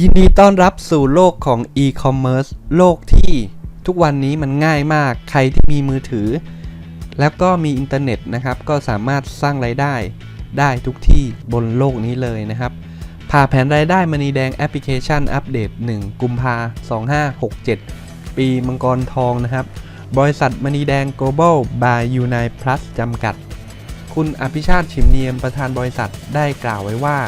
ยินดีต้อนรับสู่โลกของ e-commerce โลกที่ทุกวันนี้มันง่ายมาก ใครที่มีมือถือ แล้วก็มีอินเทอร์เน็ตนะครับ ก็สามารถสร้างรายได้ได้ทุกที่บนโลกนี้เลยนะครับ ผ่าแผนรายได้มณีแดงแอปพลิเคชันอัปเดต 1 กุมภา2567 ปีมังกรทองนะครับ บริษัทมณีแดง Global by Unite Plus จำกัด คุณอภิชาติชิมเนียมประธานบริษัทได้กล่าวไว้ว่า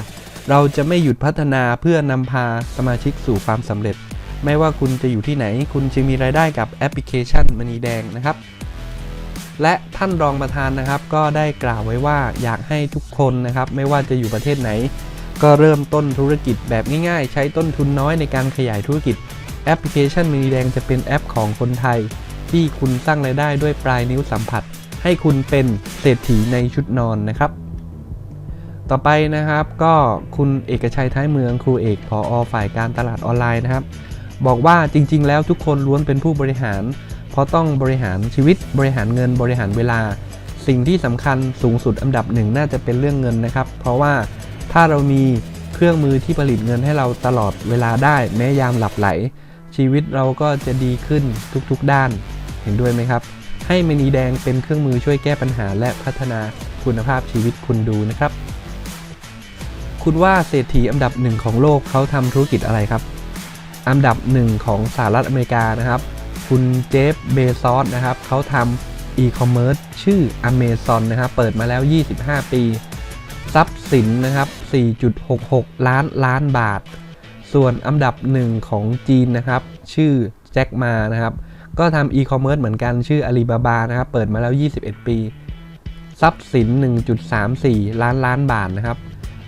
เราจะไม่หยุดพัฒนาเพื่อนำพาสมาชิกสู่ความสำเร็จ ไม่ว่าคุณจะอยู่ที่ไหน คุณจะมีรายได้กับแอปพลิเคชันมณีแดงนะครับ และท่านรองประธานนะครับ ก็ได้กล่าวไว้ว่าอยากให้ทุกคนนะครับ ไม่ว่าจะอยู่ประเทศไหน ก็เริ่มต้นธุรกิจแบบง่ายๆ ใช้ต้นทุนน้อยในการขยายธุรกิจ แอปพลิเคชันมณีแดงจะเป็นแอปของคนไทย ที่คุณสร้างรายได้ด้วยปลายนิ้วสัมผัส ให้คุณเป็นเศรษฐีในชุดนอนนะครับ ต่อไปนะครับก็คุณเอกชัยท้ายเมืองครูเอกผออฝ่ายการตลาดออนไลน์นะครับ บอกว่าจริง ๆ แล้วทุกคนล้วนเป็นผู้บริหาร เพราะต้องบริหารชีวิตบริหารเงินบริหารเวลา สิ่งที่สำคัญสูงสุดอันดับหนึ่งน่าจะเป็นเรื่องเงินนะครับ เพราะว่าถ้าเรามีเครื่องมือที่ผลิตเงินให้เราตลอดเวลาได้แม้ยามหลับไหล ชีวิตเราก็จะดีขึ้นทุกๆด้านเห็นด้วยไหมครับ ให้มณีแดงเป็นเครื่องมือช่วยแก้ปัญหาและพัฒนาคุณภาพชีวิตคุณดูนะครับ คุณว่าเศรษฐีอันดับหนึ่งของโลกเขาทำธุรกิจอะไรครับ อันดับหนึ่งของสหรัฐอเมริกานะครับ คุณเจฟเบซอสนะครับเขาทำอีคอมเมิร์ซชื่อ Amazon นะครับ เปิดมาแล้ว 25 ปี ทรัพย์สินนะครับ 4.66 ล้านล้านบาท ส่วนอันดับหนึ่งของจีนนะครับ ชื่อแจ็คมานะครับ ก็ทำอีคอมเมิร์ซเหมือนกันชื่ออาลีบาบานะครับ เปิดมาแล้ว 21 ปี ทรัพย์สิน 1.34 ล้านล้านบาทนะครับ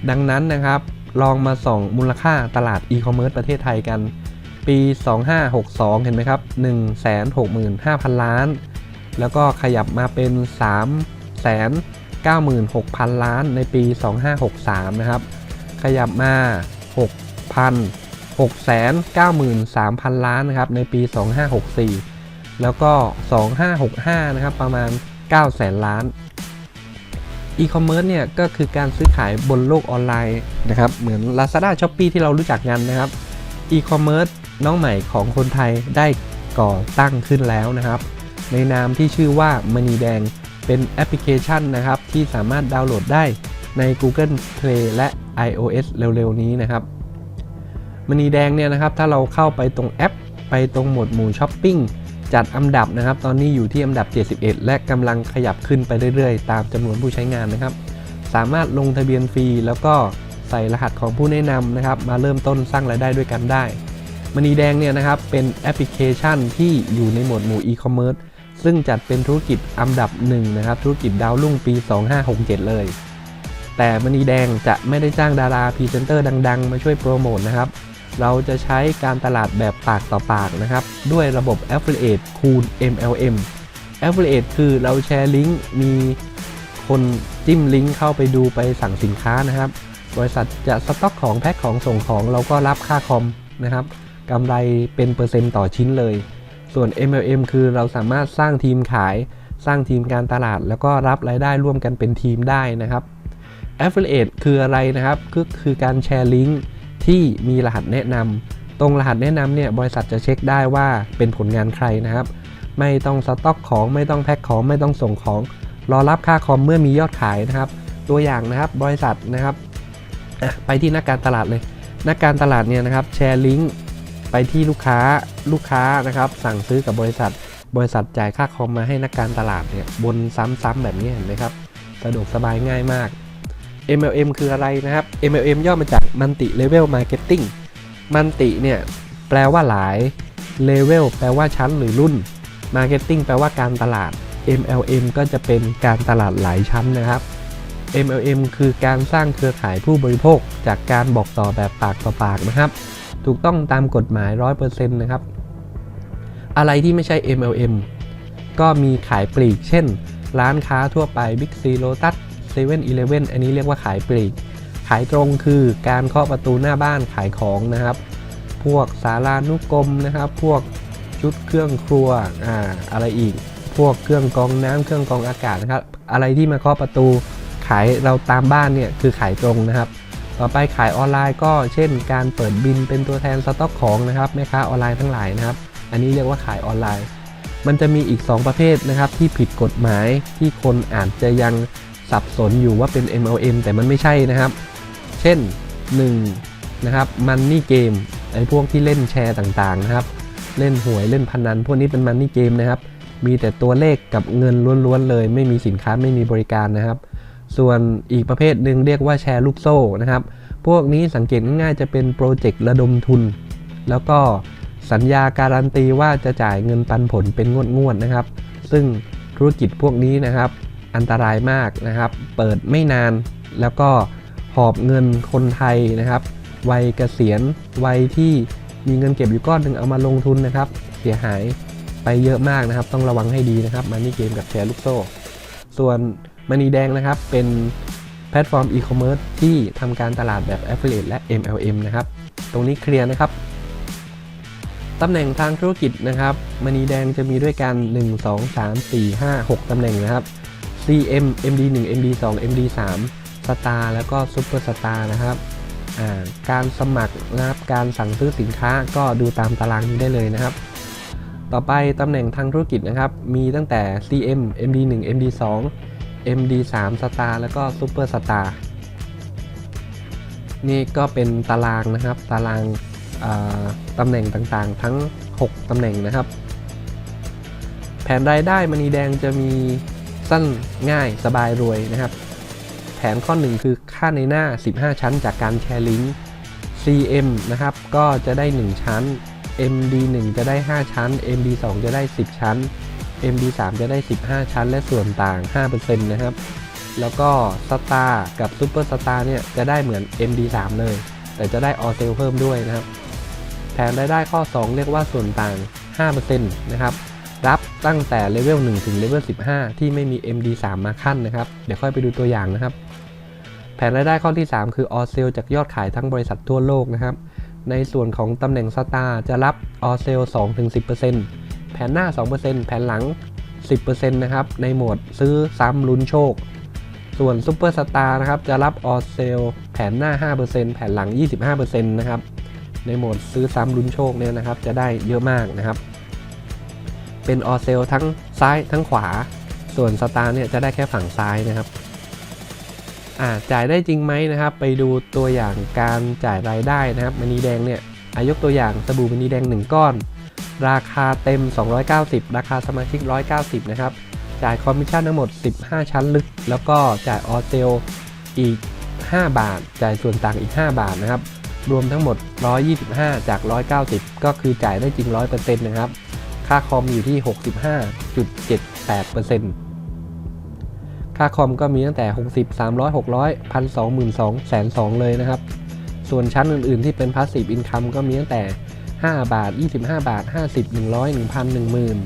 ดังนั้นนะครับ ลองมาส่องมูลค่าตลาดอีคอมเมิร์ซประเทศไทยกัน ปี 2562 เห็นไหมครับ 165,000 ล้าน แล้วก็ขยับมาเป็น 396,000 ล้านในปี 2563 นะครับ ขยับมา 6,000 693,000 ล้านนะครับในปี 2564 แล้วก็ 2565 นะครับประมาณ 900,000ล้าน อีคอมเมิร์ซเนี่ยก็คือการซื้อขายบนโลกออนไลน์นะครับเหมือน Lazada s h o p e e ที่เรารู้จักกันนะครับอีคอมเมิร์ซน้องใหม่ของคนไทยได้ก่อตั้งขึ้นแล้วนะครับ ในนามที่ชื่อว่า Money แดงเป็นแอปพลิเคชันนะครับที่สามารถดาวน์โหลดได้ใน Google Play และ iOS เร็วๆ นี้นะครับมณีแดงเนี่ยนะครับถ้าเราเข้าไปตรงแอป ไปตรงหมวดหมู่ช้อปปิ้ง จัดอันดับนะครับ ตอนนี้อยู่ที่อันดับ 71 และกำลังขยับขึ้นไปเรื่อยๆ ตามจำนวนผู้ใช้งานนะครับ สามารถลงทะเบียนฟรี แล้วก็ใส่รหัสของผู้แนะนำนะครับ มาเริ่มต้นสร้างรายได้ด้วยกันได้มณีแดงเนี่ยนะครับเป็นแอปพลิเคชันที่อยู่ในหมวดหมู่อีคอมเมิร์ซซึ่งจัดเป็นธุรกิจอันดับหนึ่งนะครับ ธุรกิจดาวรุ่งปี 2567 เลย แต่มณีแดงจะไม่ได้จ้างดาราพรีเซนเตอร์ดัง ๆ มาช่วยโปรโมทนะครับ เราจะใช้การตลาดแบบปากต่อปากนะครับ ด้วยระบบ Affiliate คูณ MLM Affiliate คือเราแชร์ลิงก์มีคนจิ้มลิงก์เข้าไปดูไปสั่งสินค้านะครับ บริษัทจะสต็อกของแพ็คของส่งของเราก็รับค่าคอมนะครับกำไรเป็นเปอร์เซ็นต์ต่อชิ้นเลย ส่วน MLM คือเราสามารถสร้างทีมขาย สร้างทีมการตลาด แล้วก็รับรายได้ร่วมกันเป็นทีมได้นะครับ Affiliate คืออะไรนะครับ ก็คือการแชร์ลิงก์ ที่มีรหัสแนะนำตรงรหัสแนะนำเนี่ยบริษัทจะเช็คได้ว่าเป็นผลงานใครนะครับ ไม่ต้องสต็อกของไม่ต้องแพ็คของไม่ต้องส่งของ รอรับค่าคอมเมื่อมียอดขายนะครับ ตัวอย่างนะครับบริษัทนะครับไปที่นักการตลาดเลยนักการตลาดเนี่ยนะครับแชร์ลิงก์ไปที่ลูกค้าลูกค้านะครับ สั่งซื้อกับบริษัท บริษัทจ่ายค่าคอมมาให้นักการตลาดเนี่ยบนซ้ำๆแบบนี้เห็นไหมครับ สะดวกสบายง่ายมาก MLM คืออะไรนะครับ MLM ย่อมาจาก Multi Level Marketing มันติเนี่ยแปลว่าหลาย Level แปลว่าชั้นหรือรุ่น Marketing แปลว่าการตลาด MLM ก็จะเป็นการตลาดหลายชั้นนะครับ MLM คือการสร้างเครือข่ายผู้บริโภค จากการบอกต่อแบบปากต่อปากนะครับ ถูกต้องตามกฎหมาย 100%นะครับ อะไรที่ไม่ใช่ MLM ก็มีขายปลีก เช่น ร้านค้าทั่วไป Big C Lotus 7 e เ e ่ e ออันนี้เรียกว่าขายปลีก ขายตรงคือการเคาะประตูหน้าบ้านขายของนะครับ พวกสารานุกรมนะครับ พวกชุดเครื่องครัวอ่าอะไรอีก พวกเครื่องกรองน้ำเครื่องกรองอากาศนะครับ อะไรที่มาเคาะประตูขายเราตามบ้านเนี่ยคือขายตรงนะครับ ต่อไปขายออนไลน์ก็เช่น การเปิดบินเป็นตัวแทนสต็อกของนะครับแม่ค้าออนไลน์ทั้งหลายนะครับ อันนี้เรียกว่าขายออนไลน์ มันจะมีอีก 2 ประเภทนะครับที่ผิดกฎหมายที่คนอาจจะยัง สับสนอยู่ว่าเป็น MLM แต่มันไม่ใช่นะครับ เช่น 1 นะครับมันนี่เกมไอ้พวกที่เล่นแชร์ต่างๆนะครับ เล่นหวยเล่นพนัน พวกนี้เป็นมันนี่เกมนะครับ มีแต่ตัวเลขกับเงินล้วนๆเลย ไม่มีสินค้าไม่มีบริการนะครับ ส่วนอีกประเภทหนึ่งเรียกว่าแชร์ลูกโซ่นะครับ พวกนี้สังเกตง่ายๆจะเป็นโปรเจกต์ระดมทุน แล้วก็สัญญาการันตีว่าจะจ่ายเงินปันผลเป็นงวดๆนะครับ ซึ่งธุรกิจพวกนี้นะครับ อันตรายมากนะครับ เปิดไม่นานแล้วก็หอบเงินคนไทยนะครับ วัยเกษียณวัยที่มีเงินเก็บอยู่ก้อนหนึ่งเอามาลงทุนนะครับ เสียหายไปเยอะมากนะครับ ต้องระวังให้ดีนะครับมันนี่เกมกับแชร์ลูกโซ่ ส่วนมณีแดงนะครับ เป็นแพลตฟอร์มอีคอมเมิร์ซที่ทำการตลาดแบบ Affiliate และ MLM นะครับ ตรงนี้เคลียร์นะครับตำแหน่งทางธุรกิจนะครับมณีแดงจะมีด้วยกัน 1 2 3 4 5 6ตำแหน่งนะครับ CM MD1 MD2 MD3 Star แล้วก็ Super Star นะครับการสมัครนะครับการสั่งซื้อสินค้าก็ดูตามตารางนี้ได้เลยนะครับ ต่อไปตำแหน่งทางธุรกิจนะครับ มีตั้งแต่ CM MD1 MD2 MD3 Star แล้วก็ Super Star นี่ก็เป็นตารางนะครับ ตารางตำแหน่งต่างๆ ทั้ง 6 ตำแหน่งนะครับ แผนรายได้มณีแดงจะมี สั้นง่ายสบายรวยนะครับ แผนข้อ 1 คือค่าในหน้า 15 ชั้นจากการแชร์ลิงก์ CM นะครับ ก็จะได้ 1 ชั้น MD1 จะได้ 5 ชั้น MD2 จะได้ 10 ชั้น MD3 จะได้ 15 ชั้น และส่วนต่าง 5%นะครับ แล้วก็ Star กับ Super Star เนี่ยจะได้เหมือน MD3 เลย แต่จะได้ All Sale เพิ่มด้วยนะครับ แผนรายได้ข้อ 2 เรียกว่าส่วนต่าง 5%นะครับ รับตั้งแต่เลเวล1ถึงเลเวล15 ที่ไม่มี MD3 มาขั้นนะครับ เดี๋ยวค่อยไปดูตัวอย่างนะครับ แผนรายได้ข้อที่ 3 คือ All Sale จากยอดขายทั้งบริษัททั่วโลกนะครับ ในส่วนของตำแหน่ง Star จะรับ All Sale 2-10%แผนหน้า 2%แผนหลัง 10%นะครับ ในโหมดซื้อซ้ำลุ้นโชค ส่วน Super Star นะครับจะรับ All Sale แผนหน้า 5%แผนหลัง 25%นะครับ ในโหมดซื้อซ้ำลุ้นโชคเนี่ยนะครับ จะได้เยอะมากนะครับ เป็นออเซลทั้งซ้ายทั้งขวา ส่วนสตาร์เนี่ยจะได้แค่ฝั่งซ้ายนะครับอ่าจ่ายได้จริงไหมนะครับ ไปดูตัวอย่างการจ่ายรายได้นะครับมณีแดงเนี่ยอายกตัวอย่างสบู่มณีแดง 1 ก้อน ราคาเต็ม 290 ราคาสมาชิก 190 นะครับ จ่ายคอมมิชชั่นทั้งหมด 15 ชั้นลึก แล้วก็จ่ายออเซลอีก 5 บาท จ่ายส่วนต่างอีก 5 บาทนะครับ รวมทั้งหมด 125 จาก 190 ก็คือจ่ายได้จริง 100%นะครับ ค่าคอมอยู่ที่ 65.78%ค่าคอมก็มีตั้งแต่ 60 300 600 1,2 12,000แสน2เลยนะครับ ส่วนชั้นอื่นๆที่เป็น Passive Income ก็มีตั้งแต่ 5 บาท 25 บาท 50 100 1,000 10,000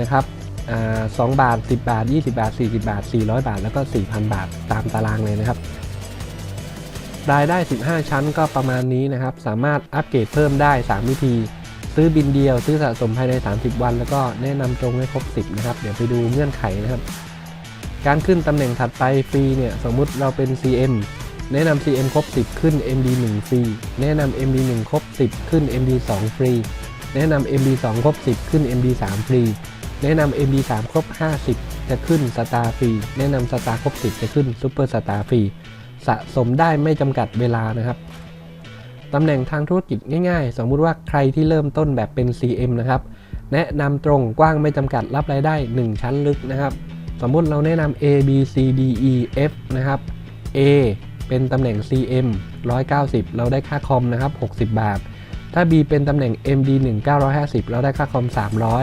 นะครับอ่า2บาท 10 บาท 20 บาท 40 บาท 400 บาท แล้วก็ 4,000 บาทตามตารางเลยนะครับรายได้ 15 ชั้นก็ประมาณนี้นะครับ สามารถอัปเกรดเพิ่มได้ 3 วิธี ซื้อบินเดียว ซื้อสะสมภายใน 30 วัน แล้วก็แนะนำตรงให้ครบ 10 นะครับ เดี๋ยวไปดูเงื่อนไขนะครับ การขึ้นตำแหน่งถัดไปฟรีเนี่ย สมมุติเราเป็น CM แนะนำ CM ครบ 10 ขึ้น MD1 ฟรี แนะนำ MD1 ครบ 10 ขึ้น MD2 ฟรี แนะนำ MD2 ครบ 10 ขึ้น MD3 ฟรี แนะนำ MD3 ครบ 50 จะขึ้น Star ฟรี แนะนำ Star ครบ 10 จะขึ้น Super Star ฟรี สะสมได้ไม่จำกัดเวลานะครับ ตำแหน่งทางธุรกิจง่ายๆ สมมุติว่าใครที่เริ่มต้นแบบเป็น CM นะครับ แนะนำตรงกว้างไม่จำกัดรับรายได้ 1 ชั้นลึกนะครับ สมมุติเราแนะนำ A B C D E F นะครับ A เป็นตำแหน่ง CM 190 เราได้ค่าคอมนะครับ 60 บาท ถ้า B เป็นตำแหน่ง MD 1 950 เราได้ค่าคอม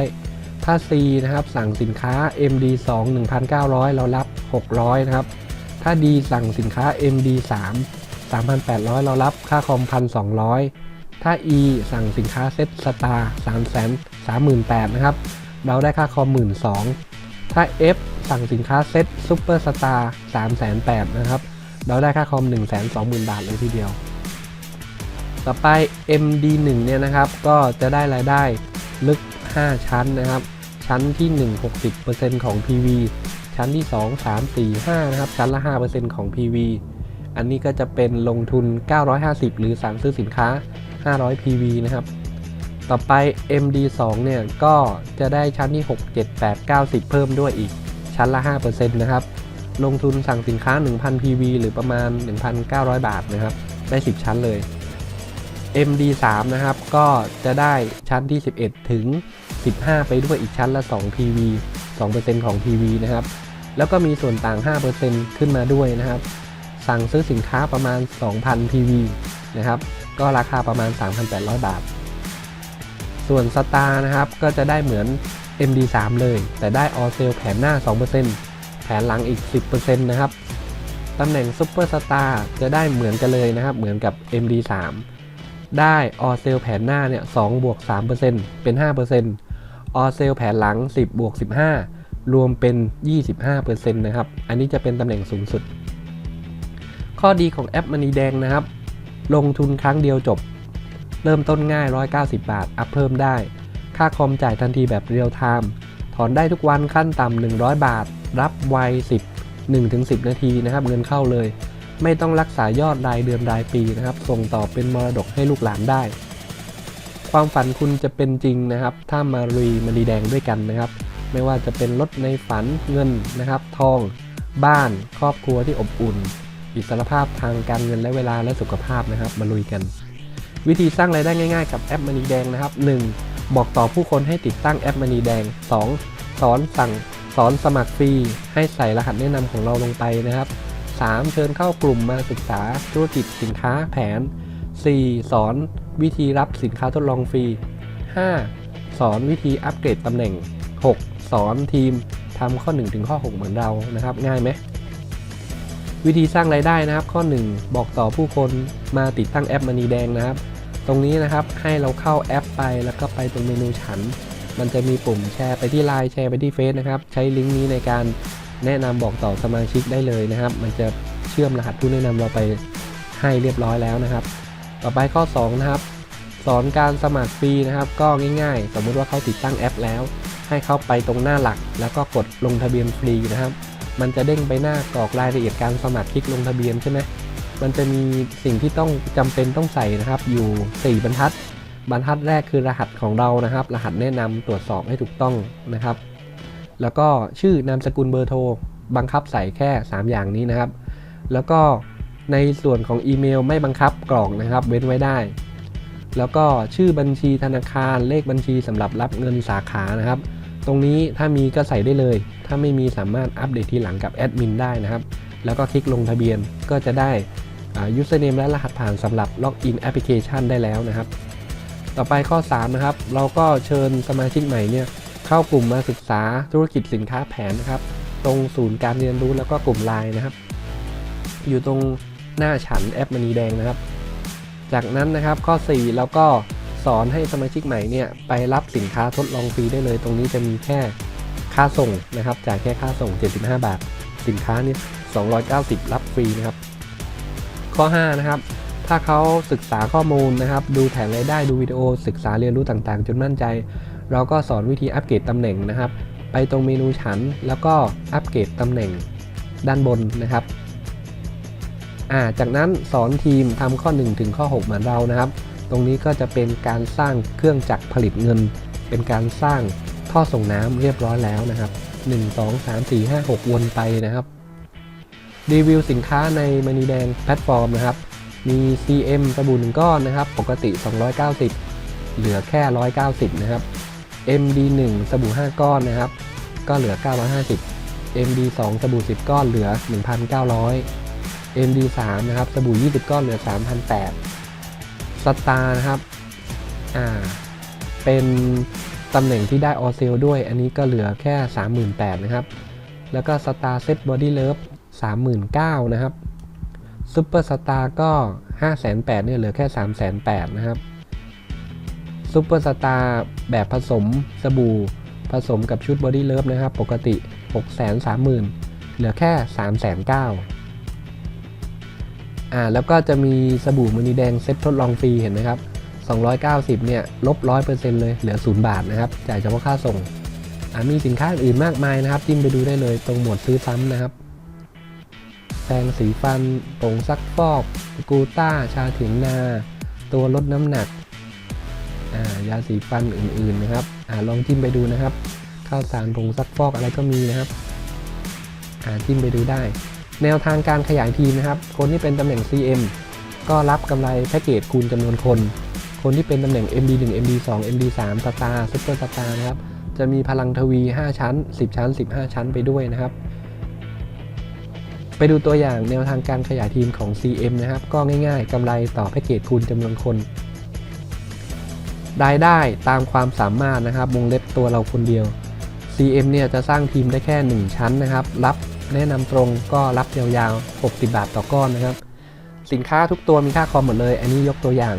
300 ถ้า C นะครับสั่งสินค้า MD 2 1,900 เรารับ 600 นะครับ ถ้า D สั่งสินค้า MD 3 3,800 เรารับค่าคอม 1,200 ถ้า E สั่งสินค้าเซ็ตสตาร์3 38,000นะครับ เราได้ค่าคอม 12,000 ถ้า F สั่งสินค้าเซ็ตซูเปอร์สตาร์3,800นะครับ เราได้ค่าคอม 120,000 บาทเลยทีเดียว ต่อไป MD1 เนี่ยนะครับ ก็จะได้รายได้ลึก 5 ชั้นนะครับ ชั้นที่ 1 60%ของ PV ชั้นที่ 2 3 4 5 นะครับ ชั้นละ 5%ของ PV อันนี้ก็จะเป็นลงทุน 950 หรือสั่งซื้อสินค้า 500 PV นะครับ ต่อไป MD2 เนี่ยก็จะได้ชั้นที่ 6 7 8 90เพิ่มด้วยอีกชั้นละ 5%นะครับ ลงทุนสั่งสินค้า 1,000 PV หรือประมาณ 1,900 บาทนะครับ ได้ 10 ชั้นเลย MD3 นะครับ ก็จะได้ชั้นที่ 11 ถึง 15 ไปด้วยอีกชั้นละ 2 PV 2%ของ PV นะครับ แล้วก็มีส่วนต่าง 5%ขึ้นมาด้วยนะครับ สั่งซื้อสินค้าประมาณ 2,000 PV นะครับ ก็ราคาประมาณ 3,800 บาท ส่วนสตาร์นะครับ ก็จะได้เหมือน MD3 เลย แต่ได้ออเซลแผนหน้า 2%แผนหลังอีก 10%นะครับ ตำแหน่งซุปเปอร์สตาร์จะได้เหมือนกันเลยนะครับ เหมือนกับ MD3 ได้ออเซลแผนหน้าเนี่ย2บวก3%เป็น5%ออเซลแผนหลัง 10บวก15 รวมเป็น 25%นะครับ อันนี้จะเป็นตำแหน่งสูงสุด ข้อดีของแอปมันนีแดงนะครับ ลงทุนครั้งเดียวจบ เริ่มต้นง่าย 190 บาท อัพเพิ่มได้ ค่าคอมจ่ายทันทีแบบเรียลไทม์ถอนได้ทุกวันขั้นต่ำ100 บาท รับไว 10 1-10 นาทีนะครับ เงินเข้าเลย ไม่ต้องรักษายอดรายเดือนรายปีนะครับ ส่งต่อเป็นมรดกให้ลูกหลานได้ ความฝันคุณจะเป็นจริงนะครับ ถ้ามารีมารีแดงด้วยกันนะครับ ไม่ว่าจะเป็นรถในฝันเงินนะครับ ทอง บ้าน ครอบครัวที่อบอุ่น อิสรภาพทางการเงินและเวลาและสุขภาพนะครับ มาลุยกัน วิธีสร้างรายได้ง่ายๆ กับแอปม n นีแดงนะครับ 1. บอกต่อผู้คนให้ติดตั้งแอปม n นีแดง 2. สอนสั่งสอนสมัครฟรี ให้ใส่รหัสแนะนำของเราลงไปนะครับ 3. เชิญเข้ากลุ่มมาศึกษาธุรกิจสินค้าแผน 4. สอนวิธีรับสินค้าทดลองฟรี 5. สอนวิธีอัปเกรดตำแหน่ง 6. สอนทีมทำข้อ 1 ถึงข้อ 6 เหมือนเรานะครับ ง่ายไหม วิธีสร้างรายได้นะครับ ข้อ 1 บอกต่อผู้คนมาติดตั้งแอปม n นีแดงนะครับ ตรงนี้นะครับให้เราเข้าแอปไปแล้วก็ไปตรงเมนูฉัน มันจะมีปุ่มแชร์ไปที่ไลน์แชร์ไปที่เฟซนะครับ ใช้ลิงก์นี้ในการแนะนำบอกต่อสมาชิกได้เลยนะครับ มันจะเชื่อมรหัสผู้แนะนำเราไปให้เรียบร้อยแล้วนะครับ ต่อไปข้อ 2 นะครับ สอนการสมัครฟรีนะครับ ก็ง่ายๆ สมมุติว่าเขาติดตั้งแอปแล้ว ให้เข้าไปตรงหน้าหลัก แล้วก็กดลงทะเบียนฟรีนะครับ มันจะเด้งไปหน้ากรอกรายละเอียดการสมัครคลิกลงทะเบียนใช่ไหมมันจะมีสิ่งที่ต้องจำเป็นต้องใส่นะครับ อยู่ 4 บรรทัด บรรทัดแรกคือรหัสของเรานะครับ รหัสแนะนำตรวจสอบให้ถูกต้องนะครับ แล้วก็ชื่อนามสกุลเบอร์โทรบังคับใส่แค่ 3 อย่างนี้นะครับ แล้วก็ในส่วนของอีเมลไม่บังคับกรอกนะครับ เว้นไว้ได้ แล้วก็ชื่อบัญชีธนาคารเลขบัญชีสำหรับรับเงินสาขานะครับ ตรงนี้ถ้ามีก็ใส่ได้เลย ถ้าไม่มีสามารถอัปเดตทีหลังกับแอดมินได้นะครับ แล้วก็คลิกลงทะเบียนก็จะได้ username และรหัสผ่านสำหรับล็อกอินแอปพลิเคชันได้แล้วนะครับ ต่อไปข้อ 3 นะครับ เราก็เชิญสมาชิกใหม่เนี่ยเข้ากลุ่มมาศึกษาธุรกิจสินค้าแผนนะครับ ตรงศูนย์การเรียนรู้แล้วก็กลุ่มไลน์นะครับ อยู่ตรงหน้าฉันแอปมณีแดงนะครับ จากนั้นนะครับข้อ4เราก็ สอนให้สมาชิกใหม่เนี่ยไปรับสินค้าทดลองฟรีได้เลย ตรงนี้จะมีแค่ค่าส่งนะครับจ่ายแค่ค่าส่ง 75 บาท สินค้านี่290 รับฟรีนะครับ ข้อ 5 นะครับ ถ้าเขาศึกษาข้อมูลนะครับ ดูแผนรายได้ดูวิดีโอ ศึกษาเรียนรู้ต่างๆ จนมั่นใจ เราก็สอนวิธีอัปเกรดตำแหน่งนะครับ ไปตรงเมนูฉันแล้วก็อัปเกรดตำแหน่งด้านบนนะครับาจากนั้นสอนทีมทำข้อ 1 ถึงข้อ 6 เหมือนเรานะครับ ตรงนี้ก็จะเป็นการสร้างเครื่องจักรผลิตเงิน เป็นการสร้างท่อส่งน้ำเรียบร้อยแล้วนะครับ 1 2 3 4 5 6 วนไปนะครับรีวิวสินค้าในมณีแดงแพลตฟอร์มนะครับ มี CM สบู่หนึ่งก้อนนะครับ ปกติ 290 เหลือแค่ 190 นะครับ MD1 สบู่5 ก้อนนะครับ ก็เหลือ 950 MD2 สบู่10 ก้อนเหลือ 1,900 MD3 นะครับ สบู่20 ก้อนเหลือ 3,800 สตาร์นะครับ อ่า เป็นตำแหน่งที่ได้ออเซลด้วย อันนี้ก็เหลือแค่ 38,000นะครับ แล้วก็สตาร์เซตบอดี้เลิฟ39,000นะครับซูเปอร์สตาร์ก็5,800เนี่ยเหลือแค่3,800นะครับซูเปอร์สตาร์แบบผสมสบู่ผสมกับชุดบอดี้เลิฟนะครับ ปกติ 630,000 เหลือแค่3,900 อ่าแล้วก็จะมีสบู่มณีแดงเซ็ตทดลองฟรีเห็นไหมครับ290เนี่ยลบ100%เลยเหลือ 0 บาทนะครับจ่ายเฉพาะค่าส่งอ่ามีสินค้าอื่นมากมายนะครับ จิ้มไปดูได้เลยตรงหมวดซื้อซ้ำนะครับแปรงสีฟันผงซักฟอก กูต้า ชาเถียงนา ตัวลดน้ำหนักอ่ายาสีฟันอื่นๆนะครับอาลองจิ้มไปดูนะครับ ข้าวสารผงซักฟอกอะไรก็มีนะครับอ่าจิ้มไปดูได้ แนวทางการขยายทีมนะครับ คนที่เป็นตำแหน่ง CM ก็รับกำไรแพ็กเกจคูณจำนวนคน คนที่เป็นตำแหน่ง MD1 MD2 MD3 สตาร์ซุปเปอร์สตาร์นะครับ จะมีพลังทวี 5 ชั้น 10 ชั้น 15 ชั้นไปด้วยนะครับ ไปดูตัวอย่างแนวทางการขยายทีมของ CM นะครับ ก็ง่ายๆกำไรต่อแพ็กเกจคูณจำนวนคนรายได้ตามความสามารถนะครับวงเล็บตัวเราคนเดียว CM เนี่ยจะสร้างทีมได้แค่ 1 ชั้นนะครับ รับ แนะนำตรงก็รับยาวๆ 60 บาทต่อก้อนนะครับ สินค้าทุกตัวมีค่าคอมหมดเลย อันนี้ยกตัวอย่าง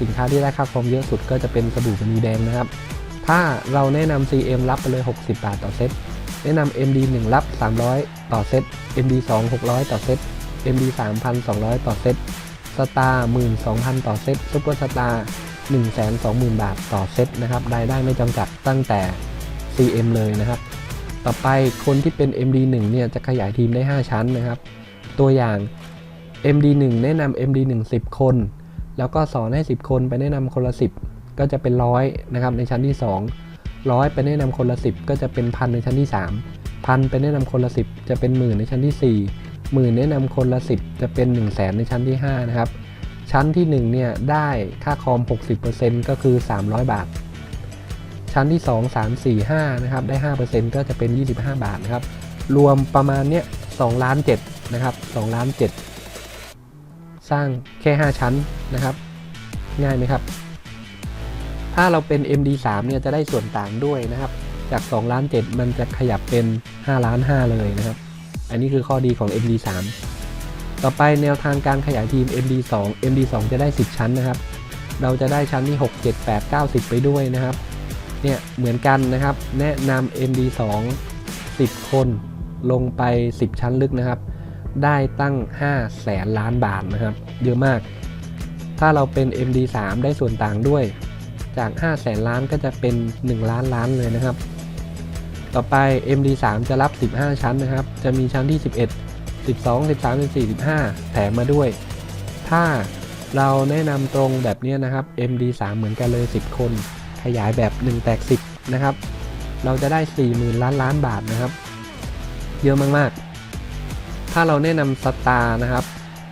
สินค้าที่ได้ค่าคอมเยอะสุดก็จะเป็นสบู่มณีแดงนะครับ ถ้าเราแนะนำ CM รับไปเลย 60 บาทต่อเซต แนะนำ MD 1 รับ 300 ต่อเซต MD 2 600 ต่อเซต MD 3,200 ต่อเซต สตาร์12,000 ต่อเซต ซุปเปอร์สตาร์120,000 บาทต่อเซตนะครับ รายได้ไม่จำกัดตั้งแต่ CM เลยนะครับ ต่อไปคนที่เป็น MD 1 เนี่ยจะขยายทีมได้ 5 ชั้นนะครับ ตัวอย่าง MD 1 แนะนำ MD 1 10 คน แล้วก็สอนให้ 10 คนไปแนะนำคนละ 10 ก็จะเป็นร้อยนะครับในชั้นที่2ร้อยไปแนะนำคนละ 10 ก็จะเป็นพันในชั้นที่3พันไปแนะนำคนละ 10 จะเป็นหมื่นในชั้นที่ 4 หมื่นแนะนำคนละ 10 จะเป็น 1 0 0 0 0แสนในชั้นที่ 5 นะครับ ชั้นที่ 1 เนี่ยได้ค่าคอม 60%ก็คือ 300 บาท ชั้นที่ 2 3 4 5นะครับได้ 5%ก็จะเป็น 25 บาทนะครับ รวมประมาณเนี้ย2ล้าน7นะครับ2ล้าน7สร้างแค่ 5 ชั้นนะครับ ง่ายไหมครับ ถ้าเราเป็น MD3 เนี่ยจะได้ส่วนต่างด้วยนะครับ จาก2ล้าน7มันจะขยับเป็น5ล้าน5เลยนะครับ อันนี้คือข้อดีของ MD3 ต่อไปแนวทางการขยายทีม MD2 MD2 จะได้ 10 ชั้นนะครับ เราจะได้ชั้นที่ 6 7 8 9 10 ไปด้วยนะครับ เนี่ยเหมือนกันนะครับ แนะนำ MD2 10 คนลงไป 10 ชั้นลึกนะครับ ได้ตั้ง 5 แสนล้านบาทนะครับ เยอะมาก ถ้าเราเป็น MD3 ได้ส่วนต่างด้วย จาก 5 แสนล้านก็จะเป็น 1 ล้านล้านเลยนะครับ ต่อไป MD3 จะรับ 15 ชั้นนะครับ จะมีชั้นที่ 11 12 13 14 15 แถมมาด้วย ถ้าเราแนะนำตรงแบบนี้นะครับ MD3 เหมือนกันเลย 10 คน ขยายแบบ 1 แตก 10 นะครับ เราจะได้ 40,000 ล้านล้านบาทนะครับ เยอะมากๆ ถ้าเราแนะนำสตาร์นะครับ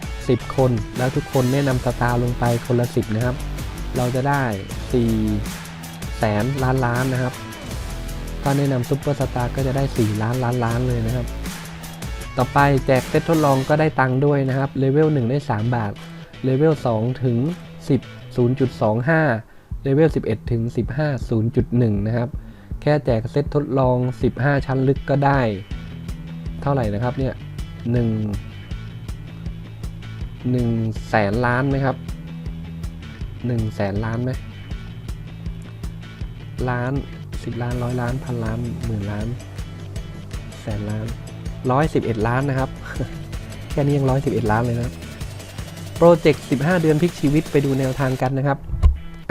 10 คนแล้วทุกคนแนะนำสตาร์ลงไปคนละ 10 นะครับ เราจะได้ 4 แสนล้านล้านนะครับ ถ้าแนะนำซุปเปอร์สตาร์ก็จะได้ 4 ล้านล้านล้านเลยนะครับต่อไปแจกเซตทดลองก็ได้ตังค์ด้วยนะครับ เลเวล 1 ได้ 3 บาท เลเวล 2 ถึง 10 0.25 เลเวล 11 ถึง 15 0.1 นะครับ แค่แจกเซตทดลอง 15 ชั้นลึกก็ได้ เท่าไหร่นะครับเนี่ย1 1แสนล้านไหมครับ1แสนล้านไหมล้าน 10 ล้านร้อยล้านพันล้านหมื่นล้านแสนล้าน111ล้านนะครับ แค่นี้ยัง111ล้านเลยนะโปรเจกต์15 เดือนพลิกชีวิตไปดูแนวทางกันนะครับ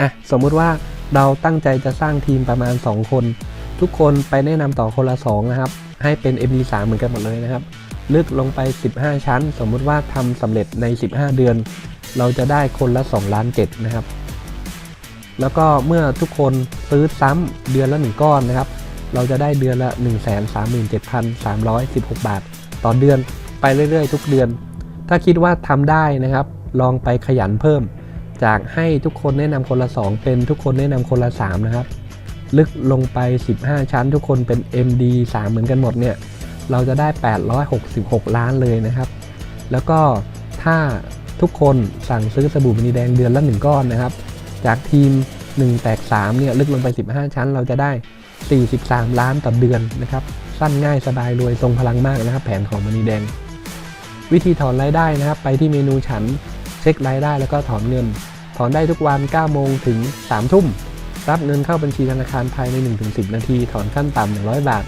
อะสมมุติว่าเราตั้งใจจะสร้างทีมประมาณ 2 คน ทุกคนไปแนะนำต่อคนละ 2 นะครับ ให้เป็น MD3 เหมือนกันหมดเลยนะครับ ลึกลงไป 15 ชั้น สมมุติว่าทำสำเร็จใน 15 เดือน เราจะได้คนละ2ล้าน7นะครับ แล้วก็เมื่อทุกคนซื้อซ้ำเดือนละ1ก้อนนะครับ เราจะได้เดือนละ 137,316 บาท ต่อเดือนไปเรื่อยๆ ทุกเดือน ถ้าคิดว่าทำได้นะครับ ลองไปขยันเพิ่ม จากให้ทุกคนแนะนำคนละ 2 เป็นทุกคนแนะนำคนละ 3 นะครับ ลึกลงไป 15 ชั้น ทุกคนเป็น MD 3 เหมือนกันหมดเนี่ย เราจะได้ 866 ล้านเลยนะครับ แล้วก็ถ้าทุกคนสั่งซื้อสบู่มณีแดงเดือนละ 1 ก้อนนะครับ จากทีม 1 แตก 3 เนี่ย ลึกลงไป 15 ชั้น เราจะได้ 43 ล้านต่อเดือนนะครับ สั้นง่ายสบายรวยทรงพลังมากนะครับ แผนของมณีแดง วิธีถอนรายได้นะครับ ไปที่เมนูฉัน ช็ครายได้แล้วก็ถอนเงิน ถอนได้ทุกวัน 9 โมงถึง 3 ทุ่ม รับเงินเข้าบัญชีธนาคารภายใน 1-10 นาที ถอนขั้นต่ำ100 บาท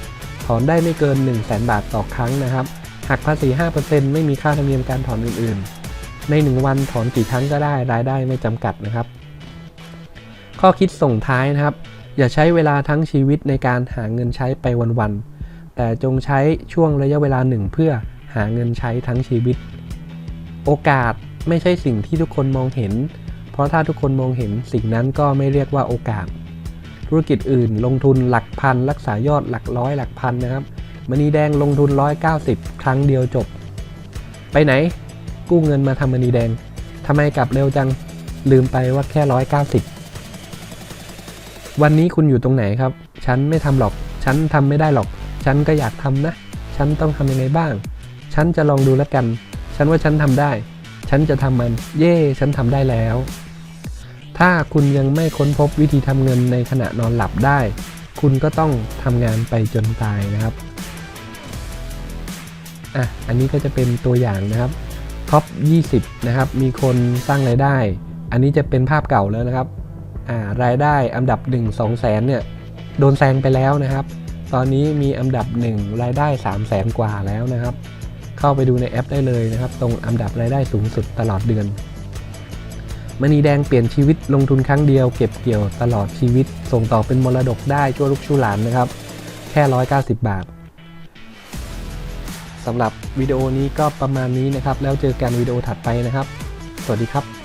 ถอนได้ไม่เกิน 1 0 0 0 0แบาทต่อครั้งนะครับ หักภาษี 5%ไม่มีค่าธรรมเนียมการถอนอื่น ๆ ใน 1 วันถอนกี่ครั้งก็ได้ รายได้ไม่จำกัดนะครับ ข้อคิดส่งท้ายนะครับ อย่าใช้เวลาทั้งชีวิตในการหาเงินใช้ไปวันๆ แต่จงใช้ช่วงระยะเวลาหนึ่งเพื่อหาเงินใช้ทั้งชีวิต โอกาส ไม่ใช่สิ่งที่ทุกคนมองเห็น เพราะถ้าทุกคนมองเห็นสิ่งนั้นก็ไม่เรียกว่าโอกาส ธุรกิจอื่น ลงทุนหลักพัน รักษายอดหลักร้อยหลักพันนะครับมณีแดงลงทุน 190 ครั้งเดียวจบ ไปไหน กู้เงินมาทำมณีแดงทำไมกลับเร็วจังลืมไปว่าแค่ 190 วันนี้คุณอยู่ตรงไหนครับ ฉันไม่ทำหรอก ฉันทำไม่ได้หรอก ฉันก็อยากทำนะ ฉันต้องทำยังไงบ้าง ฉันจะลองดูแล้วกัน ฉันว่าฉันทำได้ ฉันจะทำมัน เย่ฉันทำได้แล้ว ถ้าคุณยังไม่ค้นพบวิธีทำเงินในขณะนอนหลับได้ คุณก็ต้องทำงานไปจนตายนะครับอะอันนี้ก็จะเป็นตัวอย่างนะครับท็อป 20 นะครับ มีคนสร้างรายได้ อันนี้จะเป็นภาพเก่าแล้วนะครับอ่ารายได้อันดับ 1 2แสนเนี่ยโดนแซงไปแล้วนะครับ ตอนนี้มีอันดับ 1 รายได้ 3 0 0แสนกว่าแล้วนะครับ เข้าไปดูในแอปได้เลยนะครับ ตรงอันดับรายได้สูงสุดตลอดเดือนมณีแดงเปลี่ยนชีวิตลงทุนครั้งเดียวเก็บเกี่ยวตลอดชีวิต ส่งต่อเป็นมรดกได้ชั่วลูกชั่วหลานนะครับ แค่ 190 บาทสำหรับวิดีโอนี้ก็ประมาณนี้นะครับ แล้วเจอกันวิดีโอถัดไปนะครับ สวัสดีครับ